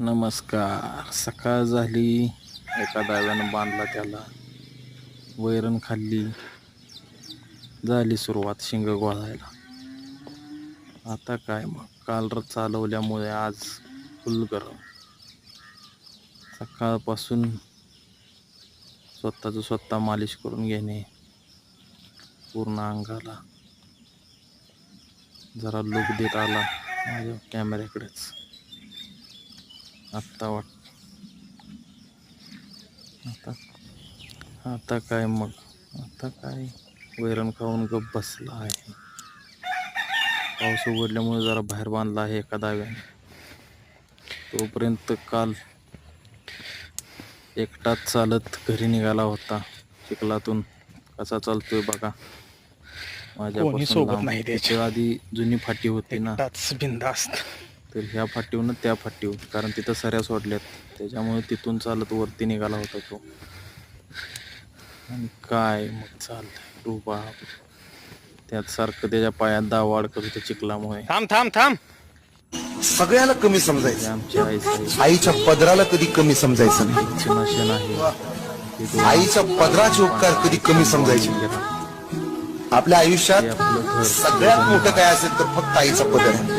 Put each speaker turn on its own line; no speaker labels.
नमस्कार. सकाळ झाली. एका दाव्यानं बांधला त्याला. वैरण खाल्ली. झाली सुरुवात शिंग गोळायला. आता काय मग? काल र चालवल्यामुळे आज फुल गरम. सकाळपासून स्वतःचं स्वतः मालिश करून घेणे. पूर्ण अंगाला. जरा लुक देत आला. माझ्या कॅमेऱ्याकडेच आत्ता वाट आता आता काय मग? आता काय? वैरण खाऊन गप बसला आहे. पाऊस उघडल्यामुळे जरा बाहेर बांधला आहे एका दाव्याने. तोपर्यंत काल एकटाच चालत घरी निघाला होता. चिखलातून. कसा चालतोय बघा.
कोणी सोबत
लांब.
नाही त्याच्या.
त्याच्या. आधी जुनी फाटी होती ना.
बिंदास्त
तर ह्या फाटीवनं त्या फाटीवर कारण तिथं सऱ्या सोडल्यात. त्याच्यामुळे तिथून चालत वरती निघाला होता तो. आणि काय मग चाललंय रुबा त्यात सारखं त्याच्या पायात दाव अडकत होतं चिखलामुळे.
थांब थांब थांब.
सगळ्याला कमी समजायचं.
आमची आई साहेब.
आईच्या पदराला कधी कमी समजायचं नाही.
नशन आहे दोन
आईच्या पदराचे उपकार कधी कमी समजायचे नाही. आपल्या आयुष्यात सगळ्यात मोठं काय असेल तर फक्त आईचा पदर आहे.